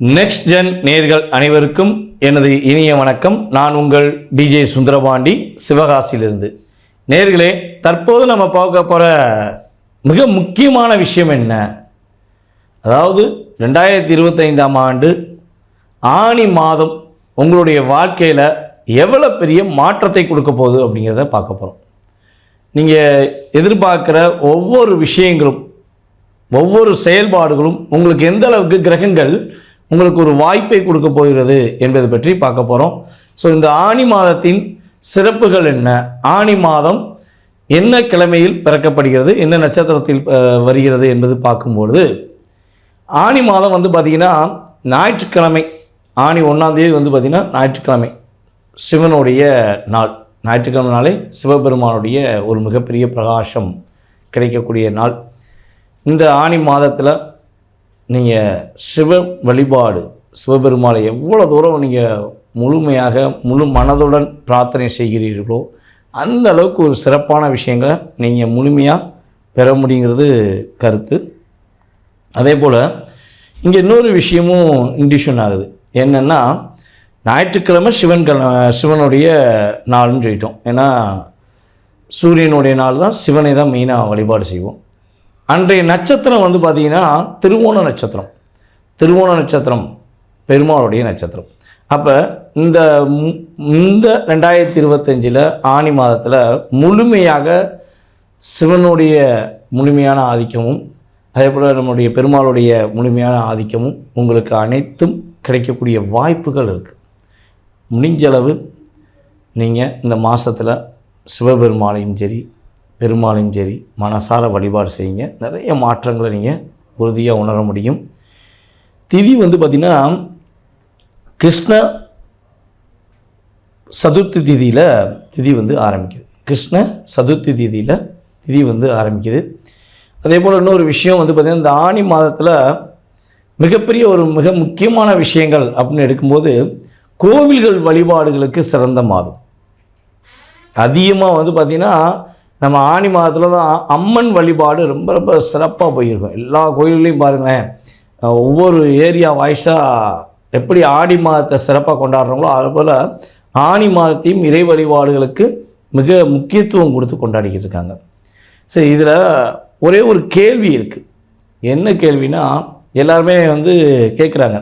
Next gen நேர்கள் அனைவருக்கும் எனது இனிய வணக்கம். நான் உங்கள் டிஜே சுந்தரபாண்டி சிவகாசியிலிருந்து. நேர்களே தற்போது நம்ம பார்க்க போகிற மிக முக்கியமான விஷயம் என்ன? அதாவது ரெண்டாயிரத்தி இருபத்தைந்தாம் ஆண்டு ஆணி மாதம் உங்களுடைய வாழ்க்கையில் எவ்வளோ பெரிய மாற்றத்தை கொடுக்க போகுது அப்படிங்கிறத பார்க்க போகிறோம் நீங்கள் எதிர்பார்க்குற ஒவ்வொரு விஷயங்களும் ஒவ்வொரு செயல்பாடுகளும் உங்களுக்கு எந்த அளவுக்கு கிரகங்கள் உங்களுக்கு ஒரு வாய்ப்பை கொடுக்க போகிறது என்பது பற்றி பார்க்க போகிறோம் ஸோ இந்த ஆணி மாதத்தின் சிறப்புகள் என்ன? ஆணி மாதம் என்ன கிழமையில் பிறக்கப்படுகிறது? என்ன நட்சத்திரத்தில் வருகிறது என்பது பார்க்கும்பொழுது ஆணி மாதம் வந்து பார்த்திங்கன்னா ஞாயிற்றுக்கிழமை ஆணி ஒன்றாந்தேதி வந்து பார்த்திங்கன்னா ஞாயிற்றுக்கிழமை சிவனுடைய நாள். ஞாயிற்றுக்கிழமை நாளே சிவபெருமானுடைய ஒரு மிகப்பெரிய பிரகாசம் கிடைக்கக்கூடிய நாள். இந்த ஆணி மாதத்தில் நீங்கள் சிவ வழிபாடு சிவபெருமானை எவ்வளோ தூரம் நீங்கள் முழுமையாக முழு மனதுடன் பிரார்த்தனை செய்கிறீர்களோ அந்த அளவுக்கு ஒரு சிறப்பான விஷயங்களை நீங்கள் முழுமையாக பெற முடியுங்கிறது கருத்து. அதே போல் இங்கே இன்னொரு விஷயமும் இண்டிஷன் ஆகுது. என்னென்னா ஞாயிற்றுக்கிழமை சிவன் கிழ சிவனுடைய நாள்னு சொல்லிட்டோம். ஏன்னா சூரியனுடைய நாள் தான் சிவனை தான் மெயினாக வழிபாடு செய்வோம். அன்றைய நட்சத்திரம் வந்து பார்த்திங்கன்னா திருவோண நட்சத்திரம். திருவோண நட்சத்திரம் பெருமாளுடைய நட்சத்திரம். அப்போ இந்த மு- இந்த ரெண்டாயிரத்தி இருபத்தஞ்சில் ஆணி மாதத்தில் முழுமையாக சிவனுடைய முழுமையான ஆதிக்கமும் அதே போல் நம்முடைய பெருமாளுடைய முழுமையான ஆதிக்கமும் உங்களுக்கு அனைத்தும் கிடைக்கக்கூடிய வாய்ப்புகள் இருக்குது முடிஞ்சளவு நீங்கள் இந்த மாதத்தில் சிவபெருமாளையும் சரி பெருமாளையும் சரி மனசார வழிபாடு செய்யுங்க. நிறைய மாற்றங்களை நீங்கள் உறுதியாக உணர முடியும். திதி வந்து பார்த்திங்கன்னா கிருஷ்ண சதுர்த்தி திதியில் திதி வந்து ஆரம்பிக்குது. கிருஷ்ண சதுர்த்தி திதியில் திதி வந்து ஆரம்பிக்குது. அதே போல் இன்னொரு விஷயம் வந்து பார்த்திங்கன்னா இந்த ஆணி மாதத்தில் மிகப்பெரிய ஒரு மிக முக்கியமான விஷயங்கள் அப்படின்னு எடுக்கும்போது கோவில்கள் வழிபாடுகளுக்கு சிறந்த மாதம். அதிகமாக வந்து பார்த்திங்கன்னா நம்ம ஆணி மாதத்தில் தான் அம்மன் வழிபாடு ரொம்ப ரொம்ப சிறப்பாக போயிருக்கும். எல்லா கோயில்லையும் பாருங்களேன். ஒவ்வொரு ஏரியா வாய்ஸாக எப்படி ஆடி மாதத்தை சிறப்பாக கொண்டாடுறாங்களோ அதுபோல் ஆணி மாதத்தையும் இறை வழிபாடுகளுக்கு மிக முக்கியத்துவம் கொடுத்து கொண்டாடிக்கிட்டு இருக்காங்க. சரி இதில் ஒரே ஒரு கேள்வி இருக்குது என்ன கேள்வினா எல்லாருமே வந்து கேட்குறாங்க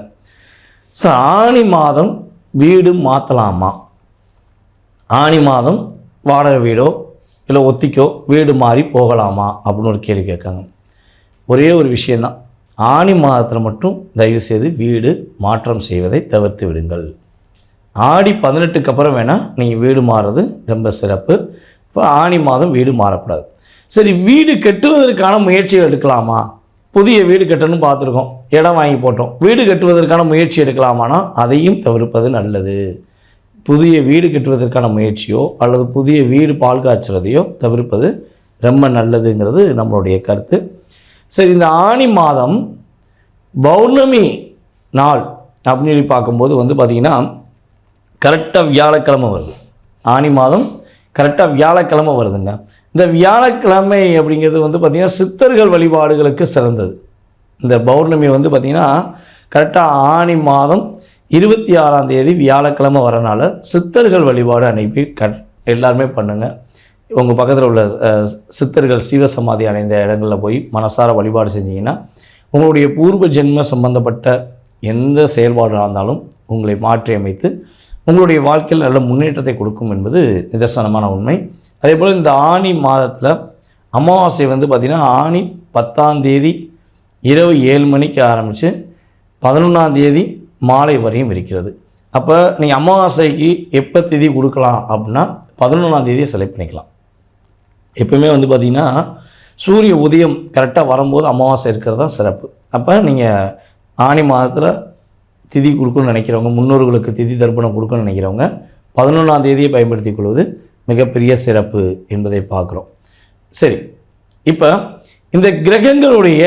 ஸோ ஆணி மாதம் வீடு மாற்றலாமா ஆணி மாதம் வாடகை வீடோ இல்லை ஒத்திக்கோ வீடு மாறி போகலாமா அப்படின்னு ஒரு கேள்வி கேட்காங்க. ஒரே ஒரு விஷயந்தான். ஆணி மாதத்தில் மட்டும் தயவு செய்து வீடு மாற்றம் செய்வதை தவிர்த்து விடுங்கள். ஆடி பதினெட்டுக்கு அப்புறம் வேணால் நீங்கள் வீடு மாறுறது ரொம்ப சிறப்பு. இப்போ ஆணி மாதம் வீடு மாறக்கூடாது. சரி வீடு கட்டுவதற்கான முயற்சிகள் எடுக்கலாமா? புதிய வீடு கட்டணும்னு பார்த்துருக்கோம். இடம் வாங்கி போட்டோம். வீடு கட்டுவதற்கான முயற்சி எடுக்கலாமானா அதையும் தவிர்ப்பது நல்லது. புதிய வீடு கட்டுவதற்கான முயற்சியோ அல்லது புதிய வீடு பால் காய்ச்சுறதையோ தவிர்ப்பது ரொம்ப நல்லதுங்கிறது நம்மளுடைய கருத்து. சரி இந்த ஆணி மாதம் பௌர்ணமி நாள் அப்படின்னு சொல்லி பார்க்கும்போது வந்து பார்த்திங்கன்னா கரெக்டாக வியாழக்கிழமை வருது. ஆனி மாதம் கரெக்டாக வியாழக்கிழமை வருதுங்க. இந்த வியாழக்கிழமை அப்படிங்கிறது வந்து பார்த்திங்கன்னா சித்தர்கள் வழிபாடுகளுக்கு சிறந்தது. இந்த பௌர்ணமி வந்து பார்த்திங்கன்னா கரெக்டாக ஆனி மாதம் இருபத்தி ஆறாம் தேதி வியாழக்கிழமை வரனால சித்தர்கள் வழிபாடு அனுப்பி கட் எல்லாருமே பண்ணுங்கள் உங்கள் பக்கத்தில் உள்ள சித்தர்கள் சித்தர்கள் சீவசமாதி அடைந்த இடங்களில் போய் மனசார வழிபாடு செஞ்சீங்கன்னா உங்களுடைய பூர்வ ஜென்ம சம்பந்தப்பட்ட எந்த செயல்பாடாக இருந்தாலும் உங்களை மாற்றி அமைத்து உங்களுடைய வாழ்க்கையில் நல்ல முன்னேற்றத்தை கொடுக்கும் என்பது நிதர்சனமான உண்மை. அதே போல் இந்த ஆணி மாதத்தில் அமாவாசை வந்து பார்த்திங்கன்னா ஆணி பத்தாம் தேதி இரவு ஏழு மணிக்கு ஆரம்பித்து பதினொன்றாம் தேதி மாலை வரையும் இருக்கிறது. அப்போ நீங்கள் அமாவாசைக்கு எப்போ திதி கொடுக்கலாம் அப்படின்னா பதினொன்றாம் தேதியை செலக்ட் பண்ணிக்கலாம். எப்பவுமே வந்து பார்த்திங்கன்னா சூரிய உதயம் கரெக்டாக வரும்போது அமாவாசை இருக்கிறது தான் சிறப்பு. அப்போ நீங்கள் ஆணி மாதத்தில் திதி கொடுக்கணும்னு நினைக்கிறவங்க முன்னோர்களுக்கு திதி தர்ப்பணம் கொடுக்கணும்னு நினைக்கிறவங்க பதினொன்றாம் தேதியை பயன்படுத்திக் கொள்வது மிகப்பெரிய சிறப்பு என்பதை பார்க்குறோம். சரி இப்போ இந்த கிரகங்களுடைய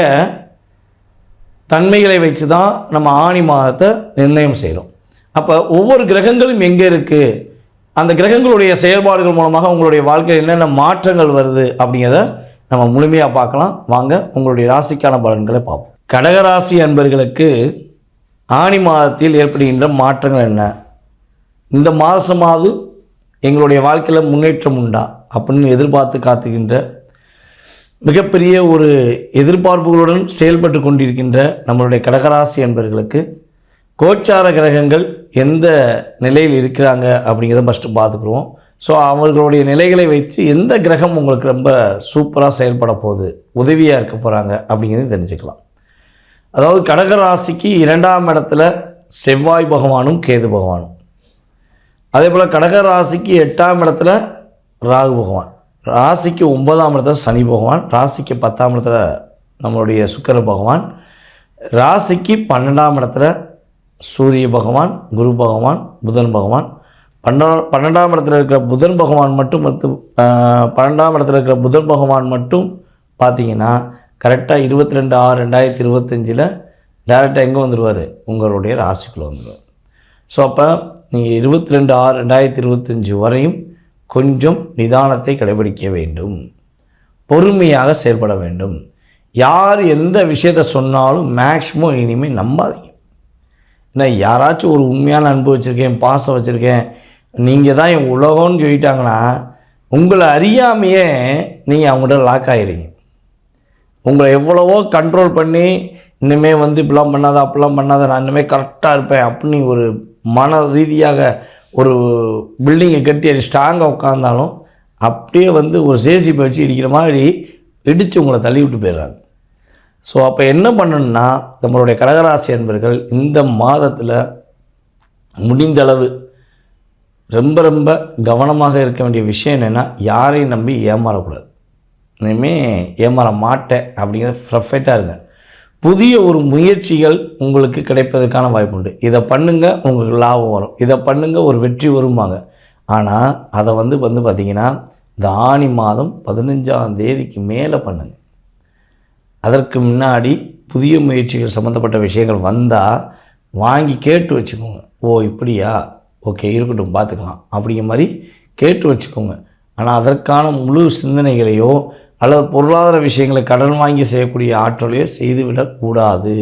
தன்மைகளை வச்சு தான் நம்ம ஆணி மாதத்தை நிர்ணயம் செய்கிறோம் அப்போ ஒவ்வொரு கிரகங்களும் எங்கே இருக்குது அந்த கிரகங்களுடைய செயல்பாடுகள் மூலமாக உங்களுடைய வாழ்க்கையில் என்னென்ன மாற்றங்கள் வருது அப்படிங்கிறத நம்ம முழுமையாக பார்க்கலாம். வாங்க உங்களுடைய ராசிக்கான பலன்களை பார்ப்போம். கடகராசி அன்பர்களுக்கு ஆணி மாதத்தில் ஏற்படுகின்ற மாற்றங்கள் என்ன? இந்த மாதமாவது எங்களுடைய வாழ்க்கையில் முன்னேற்றம் உண்டா? அப்படின்னு எதிர்பார்த்து காத்துக்கின்ற மிகப்பெரிய ஒரு எதிர்பார்ப்புகளுடன் செயல்பட்டு கொண்டிருக்கின்ற நம்மளுடைய கடகராசி என்பவர்களுக்கு கோச்சார கிரகங்கள் எந்த நிலையில் இருக்கிறாங்க அப்படிங்கிறத ஃபஸ்ட்டு பார்த்துக்குருவோம் ஸோ அவர்களுடைய நிலைகளை வைத்து எந்த கிரகம் உங்களுக்கு ரொம்ப சூப்பராக செயல்பட போகுது உதவியாக இருக்க போகிறாங்க அப்படிங்கிறத தெரிஞ்சுக்கலாம். அதாவது கடகராசிக்கு இரண்டாம் இடத்துல செவ்வாய் பகவானும் கேது பகவானும். அதே போல் கடகராசிக்கு எட்டாம் இடத்துல ராகு பகவான். ராசிக்கு ஒன்பதாம் இடத்துல சனி பகவான் ராசிக்கு பத்தாம் இடத்துல நம்மளுடைய சுக்கர பகவான் ராசிக்கு பன்னெண்டாம் இடத்துல சூரிய பகவான் குரு பகவான் புதன் பகவான். பன்னெண்டா பன்னெண்டாம் இடத்துல இருக்கிற புதன் பகவான் மட்டும் வந்து பன்னெண்டாம் இடத்துல இருக்கிற புதன் பகவான் மட்டும் பார்த்தீங்கன்னா கரெக்டாக இருபத்தி ரெண்டு ஆறு ரெண்டாயிரத்தி இருபத்தஞ்சில் டேரெக்டாக எங்கே வந்துடுவார் உங்களுடைய ராசிக்குள்ளே வந்துடுவார் ஸோ அப்போ நீங்கள் இருபத்தி ரெண்டு ஆறு ரெண்டாயிரத்தி இருபத்தஞ்சி வரையும் கொஞ்சம் நிதானத்தை கடைபிடிக்க வேண்டும். பொறுமையாக செயல்பட வேண்டும். யார் எந்த விஷயத்தை சொன்னாலும் மேக்ஸிமம் இனிமேல் நம்பாதீங்க. என்ன யாராச்சும் ஒரு உண்மையான அன்பு வச்சுருக்கேன் பாசம் வச்சுருக்கேன் நீங்கள் தான் என் உலகம்னு சொல்லிட்டாங்கன்னா உங்களை அறியாமையே நீங்கள் அவங்கள்ட்ட லாக் ஆயிடுறீங்க உங்களை எவ்வளவோ கண்ட்ரோல் பண்ணி இனிமேல் வந்து இப்படிலாம் பண்ணாத அப்படிலாம் பண்ணாத நான் இனிமேல் கரெக்டாக இருப்பேன் அப்படின்னு ஒரு மன ரீதியாக ஒரு பில்டிங்கை கட்டி அது ஸ்ட்ராங்காக உட்காந்தாலும் அப்படியே வந்து ஒரு சேசிப்பை வச்சு இடிக்கிற மாதிரி இடித்து உங்களை தள்ளி விட்டு போயிடுறாங்க. ஸோ அப்போ என்ன பண்ணணும்னா நம்மளுடைய கடகராசி அன்பர்கள் இந்த மாதத்தில் முடிந்தளவு ரொம்ப ரொம்ப கவனமாக இருக்க வேண்டிய விஷயம் என்னென்னா யாரையும் நம்பி ஏமாறக்கூடாது. இனிமேல் ஏமாற மாட்டேன் அப்படிங்கிறது பர்ஃபெக்டாக இருங்க. புதிய ஒரு முயற்சிகள் உங்களுக்கு கிடைப்பதற்கான வாய்ப்பு உண்டு இதை பண்ணுங்க உங்களுக்கு லாபம் வரும். இதை பண்ணுங்க ஒரு வெற்றி வரும்பாங்க. ஆனால் அதை வந்து வந்து பார்த்திங்கன்னா இந்த ஆணி மாதம் பதினஞ்சாம் தேதிக்கு மேலே பண்ணுங்க. அதற்கு முன்னாடி புதிய முயற்சிகள் சம்மந்தப்பட்ட விஷயங்கள் வந்தால் வாங்கி கேட்டு வச்சுக்கோங்க. ஓ இப்படியா? ஓகே இருக்கட்டும் பார்த்துக்கலாம் அப்படிங்கிற மாதிரி கேட்டு வச்சுக்கோங்க. ஆனால் அதற்கான முழு சிந்தனைகளையோ அல்லது பொருளாதார விஷயங்களை கடன் வாங்கி செய்யக்கூடிய ஆற்றலையோ செய்துவிடக்கூடாது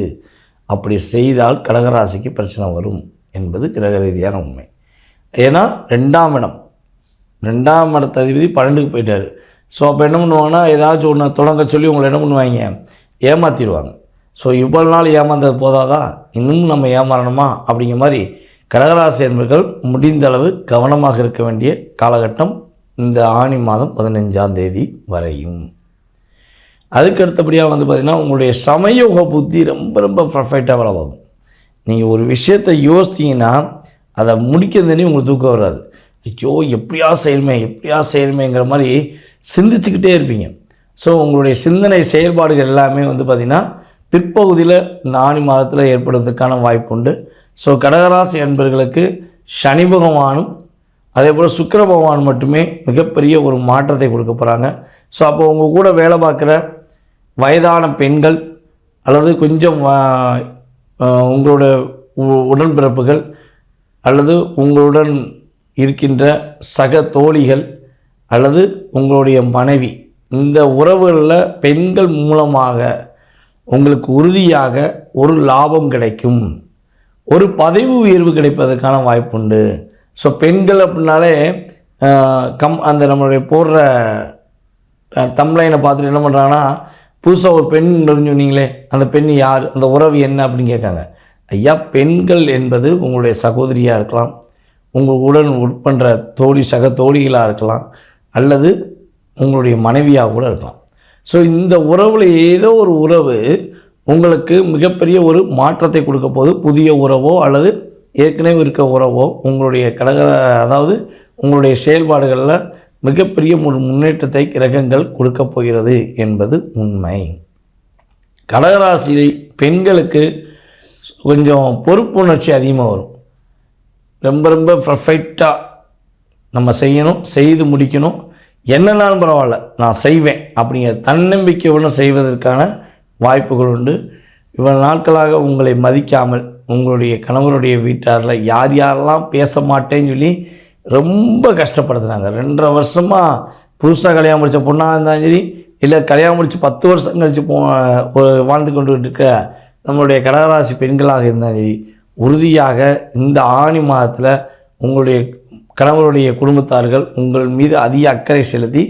அப்படி செய்தால் கடகராசிக்கு பிரச்சனை வரும் என்பது கிரக ரீதியான உண்மை. ஏன்னா ரெண்டாம் இடம். ரெண்டாம் இடத்த அதிபதி பன்னெண்டுக்கு போயிட்டார். ஸோ அப்போ என்ன பண்ணுவாங்கன்னா ஏதாச்சும் ஒன்று தொடங்க சொல்லி உங்களை என்ன பண்ணுவாங்க? ஏமாற்றிடுவாங்க ஸோ இவ்வளோ நாள் ஏமாந்தது போதாதா? இன்னும் நம்ம ஏமாறணுமா? அப்படிங்கிற மாதிரி கடகராசி என்பர்கள் முடிந்த அளவு கவனமாக இருக்க வேண்டிய காலகட்டம் இந்த ஆணி மாதம் பதினஞ்சாம் தேதி வரையும். அதுக்கு அடுத்தபடியாக வந்து பார்த்திங்கன்னா உங்களுடைய சமயோக புத்தி ரொம்ப ரொம்ப பர்ஃபெக்டாக வளவாகும் நீங்கள் ஒரு விஷயத்தை யோசித்தீங்கன்னா அதை முடிக்கிறதுனே உங்களுக்கு தூக்கம் வராது. ஐயோ எப்படியா செய்யணுமே எப்படியா செய்யணுமேங்கிற மாதிரி சிந்திச்சுக்கிட்டே இருப்பீங்க. ஸோ உங்களுடைய சிந்தனை செயல்பாடுகள் எல்லாமே வந்து பார்த்திங்கன்னா பிற்பகுதியில் இந்த ஆணி மாதத்தில் ஏற்படுறதுக்கான வாய்ப்பு உண்டு. ஸோ கடகராசி என்பர்களுக்கு சனி பகவானும் அதே போல் சுக்கர பகவான் மட்டுமே மிகப்பெரிய ஒரு மாற்றத்தை கொடுக்க போகிறாங்க ஸோ அப்போ உங்கள் கூட வேலை பார்க்குற வயதான பெண்கள் அல்லது கொஞ்சம் உங்களோட உ- உடன்பிறப்புகள் அல்லது உங்களுடன் இருக்கின்ற சக தோழிகள் அல்லது உங்களுடைய மனைவி இந்த உறவுகளில் பெண்கள் மூலமாக உங்களுக்கு உறுதியாக ஒரு லாபம் கிடைக்கும். ஒரு பதவி உயர்வு கிடைப்பதற்கான வாய்ப்புண்டு. ஸோ பெண்கள் அப்படின்னாலே கம் அந்த நம்மளுடைய போடுற தம்லைனை பார்த்துட்டு என்ன பண்ணுறாங்கன்னா புதுசாக ஒரு பெண் சொன்னீங்களே அந்த பெண் யார் அந்த உறவு என்ன அப்படின்னு கேட்காங்க. ஐயா பெண்கள் என்பது உங்களுடைய சகோதரியாக இருக்கலாம் உங்கள் உடன் உட்பண்ற தோழி சக தோழிகளாக இருக்கலாம் அல்லது உங்களுடைய மனைவியாக கூட இருக்கலாம். ஸோ இந்த உறவில் ஏதோ ஒரு உறவு உங்களுக்கு மிகப்பெரிய ஒரு மாற்றத்தை கொடுக்க போது புதிய உறவோ அல்லது ஏற்கனவே இருக்க உறவோ உங்களுடைய கடக அதாவது உங்களுடைய செயல்பாடுகளில் மிகப்பெரிய ஒரு முன்னேற்றத்தை கிரகங்கள் கொடுக்கப் போகிறது என்பது உண்மை. கடகராசி பெண்களுக்கு கொஞ்சம் பொறுப்புணர்ச்சி அதிகமாக வரும். ரொம்ப ரொம்ப பர்ஃபெக்டாக நம்ம செய்யணும் செய்து முடிக்கணும். என்னன்னாலும் பரவாயில்ல நான் செய்வேன் அப்படிங்கிற தன்னம்பிக்கையுடன் செய்வதற்கான வாய்ப்புகள் உண்டு. இவ்வளவு நாட்களாக உங்களை மதிக்காமல் உங்களுடைய கணவருடைய வீட்டாரில் யார் யாரெல்லாம் பேச மாட்டேன்னு சொல்லி ரொம்ப கஷ்டப்படுத்துனாங்க ரெண்டரை வருஷமாக புதுசாக கல்யாணம் முடித்த பொண்ணாக இருந்தாலும் சரி இல்லை கல்யாணம் முடித்து பத்து வருஷம் கழித்து போ ஒரு வாழ்ந்து கொண்டு இருக்க நம்மளுடைய கடகராசி பெண்களாக இருந்தாலும் சரி உறுதியாக இந்த ஆணி மாதத்தில் உங்களுடைய கணவருடைய குடும்பத்தார்கள் உங்கள் மீது அதிக அக்கறை செலுத்தி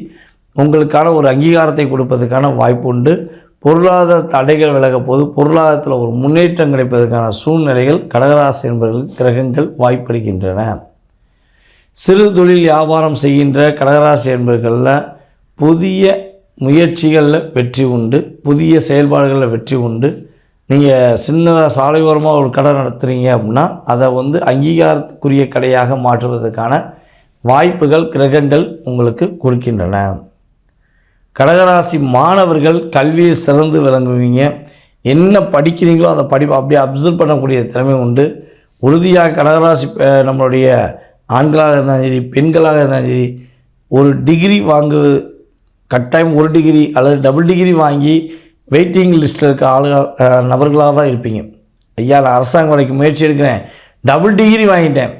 உங்களுக்கான ஒரு அங்கீகாரத்தை கொடுப்பதற்கான வாய்ப்பு உண்டு. பொருளாதார தடைகள் விலக போது பொருளாதாரத்தில் ஒரு முன்னேற்றம் கிடைப்பதற்கான சூழ்நிலைகள் கடகராசி என்பவர்களுக்கு கிரகங்கள் வாய்ப்பளிக்கின்றன. சிறு தொழில் வியாபாரம் செய்கின்ற கடகராசி என்பவர்களில் புதிய முயற்சிகளில் வெற்றி உண்டு புதிய செயல்பாடுகளில் வெற்றி உண்டு. நீங்கள் சின்னதாக சாலையோரமாக ஒரு கடை நடத்துகிறீங்க அப்படின்னா அதை வந்து அங்கீகாரத்துக்குரிய கடையாக மாற்றுவதற்கான வாய்ப்புகள் கிரகங்கள் உங்களுக்கு கொடுக்கின்றன. கடகராசி மாணவர்கள் கல்வியை சிறந்து விளங்குவீங்க. என்ன படிக்கிறீங்களோ அதை படிப்பு அப்படியே அப்சர்வ் பண்ணக்கூடிய திறமை உண்டு. உறுதியாக கடகராசி நம்மளுடைய ஆண்களாக இருந்தாலும் சரி பெண்களாக இருந்தாலும் சரி ஒரு டிகிரி வாங்கு கட்டாயம் ஒரு டிகிரி அல்லது டபுள் டிகிரி வாங்கி வெயிட்டிங் லிஸ்ட்டில் இருக்க ஆளுக நபர்களாக தான் இருப்பீங்க. ஐயா நான் அரசாங்க வேலைக்கு முயற்சி எடுக்கிறேன். டபுள் டிகிரி வாங்கிட்டேன்.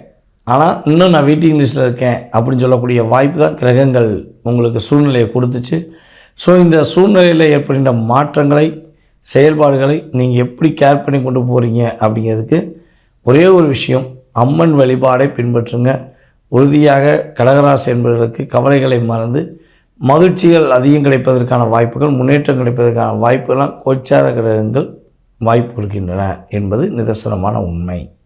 ஆனால் இன்னும் நான் வெயிட்டிங் லிஸ்ட்டில் இருக்கேன் அப்படின்னு சொல்லக்கூடிய வாய்ப்பு தான் கிரகங்கள் உங்களுக்கு சூழ்நிலையை கொடுத்துச்சு. ஸோ இந்த சூழ்நிலையில் ஏற்படுகின்ற மாற்றங்களை செயல்பாடுகளை நீங்கள் எப்படி கேர் பண்ணி கொண்டு போகிறீங்க அப்படிங்கிறதுக்கு ஒரே ஒரு விஷயம் அம்மன் வழிபாடை பின்பற்றுங்க. உறுதியாக கடகராசி என்பவர்களுக்கு கவலைகளை மறந்து மகிழ்ச்சிகள் அதிகம் கிடைப்பதற்கான வாய்ப்புகள் முன்னேற்றம் கிடைப்பதற்கான வாய்ப்புகள்லாம் கோச்சார கிரகங்கள் வாய்ப்பு கொடுக்கின்றன என்பது நிதர்சனமான உண்மை.